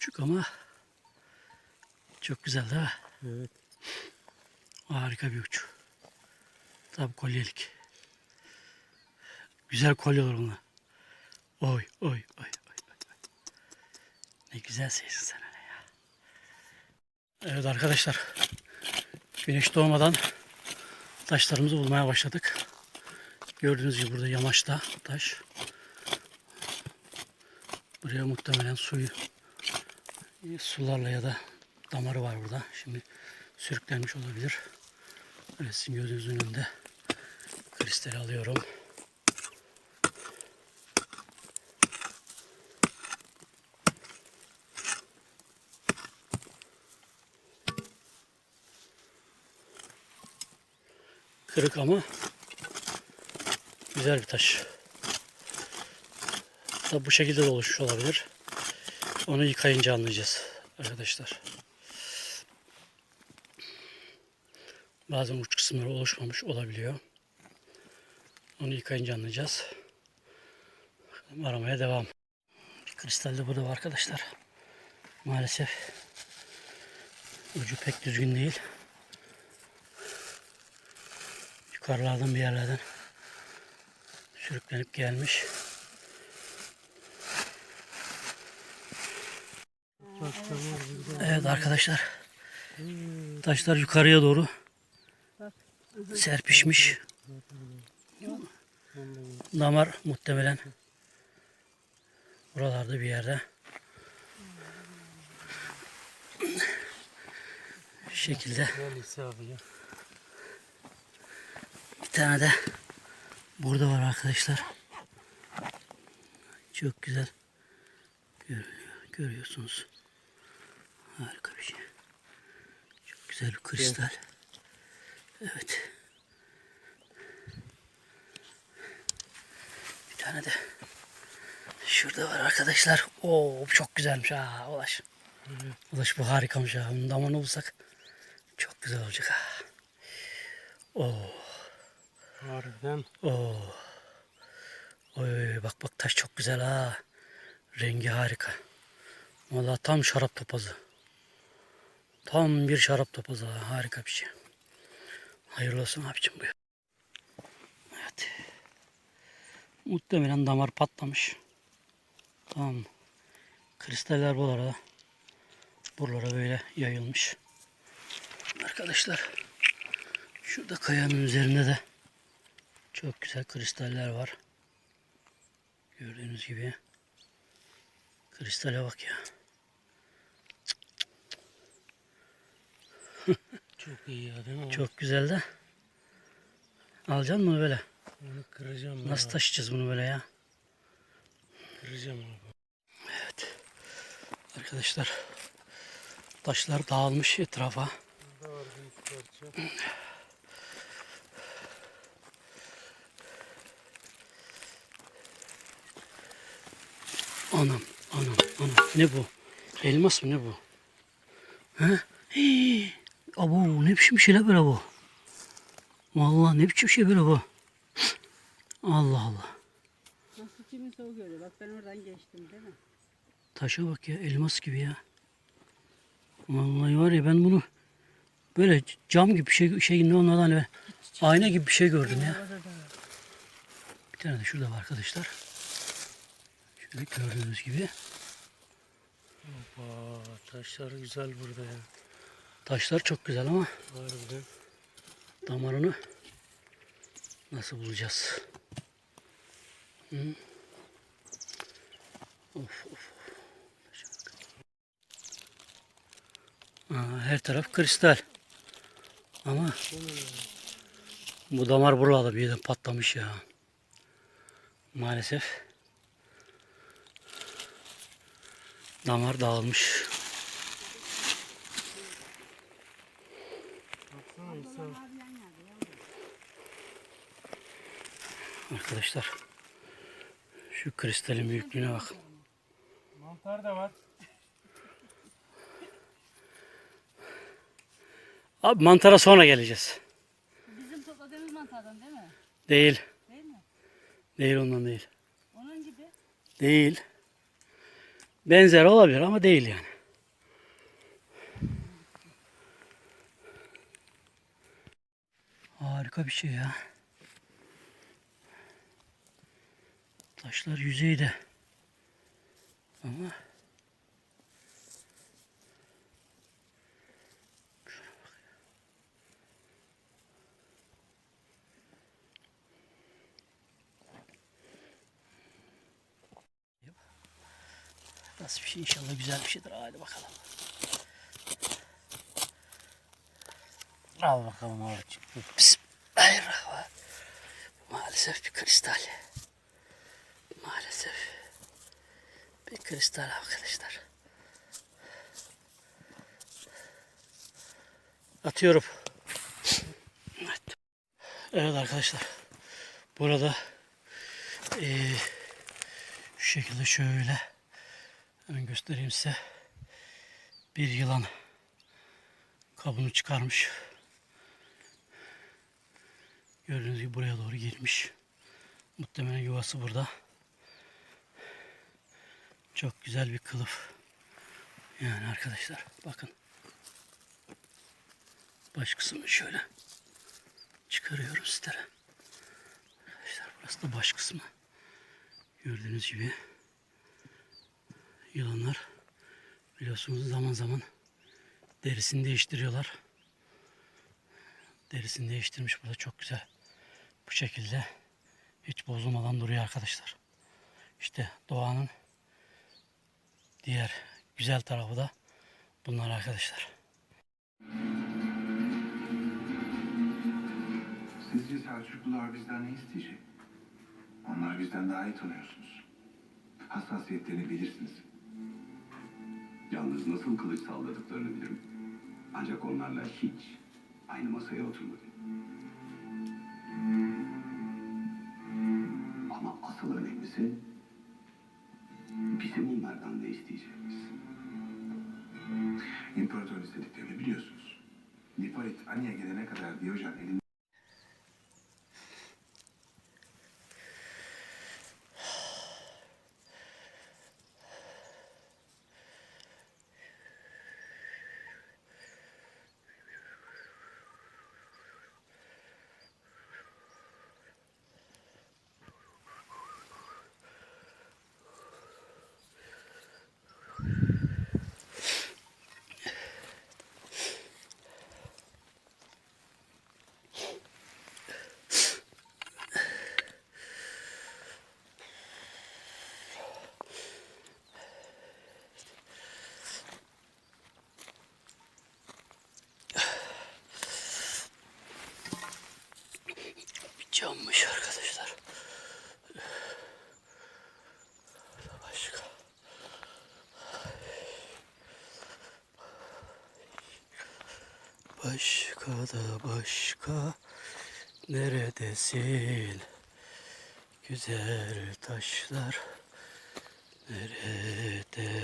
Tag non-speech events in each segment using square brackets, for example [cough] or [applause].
Küçük ama çok güzel değil mi? Evet. Harika bir uç. Tabi kolyelik. Güzel kolye olur bunlar. Oy oy oy oy. oy. Ne güzel seyirsin sen hele ya. Evet arkadaşlar. Güneş doğmadan taşlarımızı bulmaya başladık. Gördüğünüz gibi burada yamaçta taş. Buraya muhtemelen suyu sularla ya da damarı var burada. Şimdi sürüklenmiş olabilir. Evet sizin gözünüzün önünde kristali alıyorum. Kırık ama güzel bir taş. Tabi bu şekilde de oluşmuş olabilir. Onu yıkayınca anlayacağız arkadaşlar. Bazen uç kısımları oluşmamış olabiliyor. Onu yıkayınca anlayacağız. Aramaya devam. Bir kristal de burada var arkadaşlar. Maalesef ucu pek düzgün değil. Yukarılardan bir yerlerden sürüklenip gelmiş. Bak tamam burada. Evet arkadaşlar. Taşlar yukarıya doğru serpişmiş. Damar muhtemelen buralarda bir yerde. Şu şekilde bir tane de burada var arkadaşlar. Çok güzel. Görüyor, görüyorsunuz. Harika bir şey. Çok güzel bir kristal. Evet. Bir tane de şurada var arkadaşlar. Oo çok güzelmiş ha Ulaş. Ulaş bu harikamış ha. Bunun damarını bulsak çok güzel olacak ha. Oo. Harbiden. Oo. Oy bak bak taş çok güzel ha. Rengi harika. Vallahi tam şarap topazı. Tam bir şarap topazı ha. Harika bir şey. Hayırlı olsun abicim bu. Evet. Muhtemelen damar patlamış. Tamam. Kristaller buralara buralara böyle yayılmış. Arkadaşlar şurada kayanın üzerinde de çok güzel kristaller var. Gördüğünüz gibi. Kristale bak ya. Çok iyi ya değil mi? Çok güzel de. Alacaksın mı böyle? Onu kıracağım Nasıl ya. taşıyacağız bunu böyle ya? Kıracağım abi. Evet. Arkadaşlar. Taşlar dağılmış etrafa. Burada var bir parça. Anam, anam, anam. Ne bu? Elmas mı ne bu? He? Hii. Abo ne biçim şeyler böyle bu? Vallahi ne biçim şey böyle bu? Allah Allah. Nasıl kimin soğuk görüyor? Bak ben oradan geçtim değil mi? Taşa bak ya elmas gibi ya. Vallahi var ya ben bunu böyle cam gibi bir şey şeyin olmadan hani ayna gibi bir şey gördüm ya. Bir tane de şurada var arkadaşlar. Şöyle gördüğünüz gibi. Hoppa, taşlar güzel burada ya. Taşlar çok güzel ama Harbiden. damarını nasıl bulacağız? Hı? Of of. Aa, her taraf kristal. Ama bu damar burada bir yerden patlamış ya. Maalesef. Damar dağılmış. arkadaşlar. Şu kristalin büyüklüğüne bakın. Mantar da var. Abi mantara sonra geleceğiz. Bizim topladığımız mantardan değil mi? Değil. Değil mi? Değil ondan değil. Onun gibi? Değil. Benzer olabilir ama değil yani. Harika bir şey ya. Taşlar yüzeyde. Ama Nasıl bir şey inşallah güzel bir şeydir. Hadi bakalım. Al bakalım abi çıktı. Bismillahirrahmanirrahim. Maalesef bir kristal. Maalesef. Bir kristal arkadaşlar. Atıyorum. Evet. Evet arkadaşlar. Burada eee, şu şekilde şöyle hemen göstereyim size. Bir yılan kabını çıkarmış. Gördüğünüz gibi buraya doğru girmiş. Muhtemelen yuvası burada. Çok güzel bir kılıf. Yani arkadaşlar bakın. Baş kısmını şöyle çıkarıyorum sizlere. Arkadaşlar burası da baş kısmı. Gördüğünüz gibi yılanlar biliyorsunuz zaman zaman derisini değiştiriyorlar. Derisini değiştirmiş burada çok güzel. Bu şekilde hiç bozulmadan duruyor arkadaşlar. İşte doğanın diğer güzel tarafı da bunlar arkadaşlar. Sizce Selçuklular bizden ne isteyecek? Onlar bizden daha iyi tanıyorsunuz. Hassasiyetlerini bilirsiniz. Yalnız nasıl kılıç salladıklarını bilirim. Ancak onlarla hiç aynı masaya oturmadım. Ama asıl önemlisi bizim onlardan ne isteyeceğimiz. İmparatorun istediklerini biliyorsunuz. Nipalit Ani'ye gelene kadar Diyojen elinde Bir cammış arkadaşlar. Başka. Başka da başka neredesin? Güzel taşlar nerede?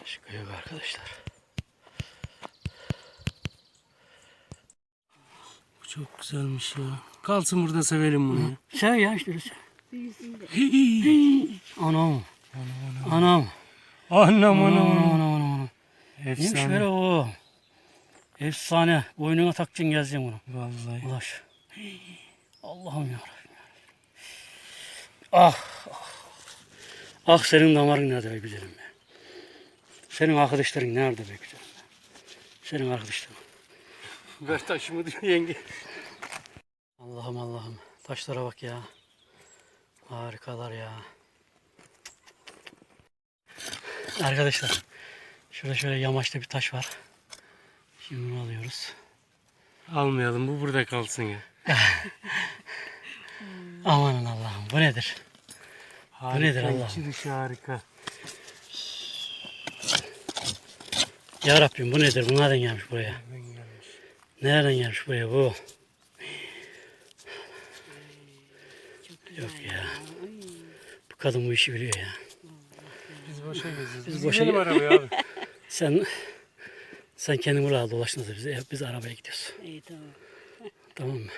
Başka yok arkadaşlar. Bu çok güzelmiş ya. Kalsın burada sevelim bunu ya. Sen ya işte. [laughs] Anam. Anam. Anam Anam anam. anam anam anam. Neymiş Efsane. böyle o? Efsane. Boynuna takacaksın gezeceksin bunu. Vallahi. Ulaş. Allah'ım yarabbim. Ah, ah. Ah senin damarın nerede be güzelim be. Senin arkadaşların nerede be güzelim be. Senin arkadaşların. Ver taşımı diyor yenge. Allah'ım Allah'ım. Taşlara bak ya. Harikalar ya. Arkadaşlar. Şurada şöyle yamaçta bir taş var. Şimdi bunu alıyoruz. Almayalım bu burada kalsın ya. [laughs] Amanın Allah'ım bu nedir? Harika, nedir Allah'ım? içi dışı harika. Ya Rabbim bu nedir? Bu nereden gelmiş buraya? Ben gelmiş. Nereden gelmiş buraya bu? Yok ya. Bu kadın bu işi biliyor ya. Biz boşa geziyoruz. Biz Biz boşa gidelim ge- arabaya abi. [laughs] Sen sen kendin buralarda dolaştın da biz, biz arabaya gidiyoruz. İyi tamam. [laughs] Tamam mı?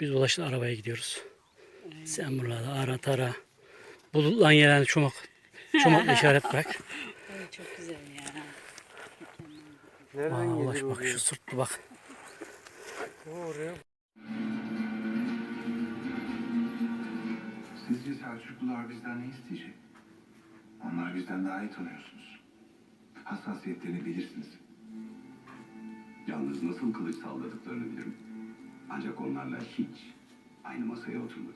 Biz dolaştın arabaya gidiyoruz. Sen buralarda ara tara. Bulutlan yerine çomak. Çomakla işaret bırak. [laughs] Çok güzel ya. Nereden Aa, ulaş bak şu sırtlı bak. Oraya Sizce Selçuklular bizden ne isteyecek? Onları bizden daha iyi tanıyorsunuz. Hassasiyetlerini bilirsiniz. Yalnız nasıl kılıç salladıklarını bilirim. Ancak onlarla hiç aynı masaya oturmadım.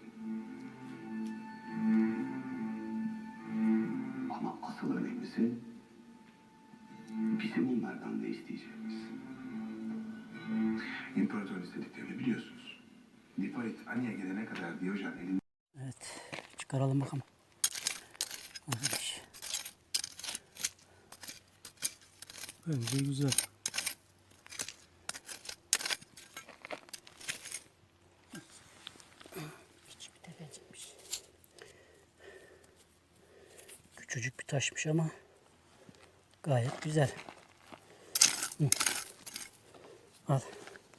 Ama asıl önemlisi bizim onlardan ne isteyeceğimiz. İmparatorun istediklerini biliyorsunuz. Niparit Ani'ye gelene kadar Diyojen elinde Evet. Çıkaralım bakalım. Arkadaş. bence güzel. Küçük bir tepecikmiş. Küçücük bir taşmış ama gayet güzel. Hı. Al.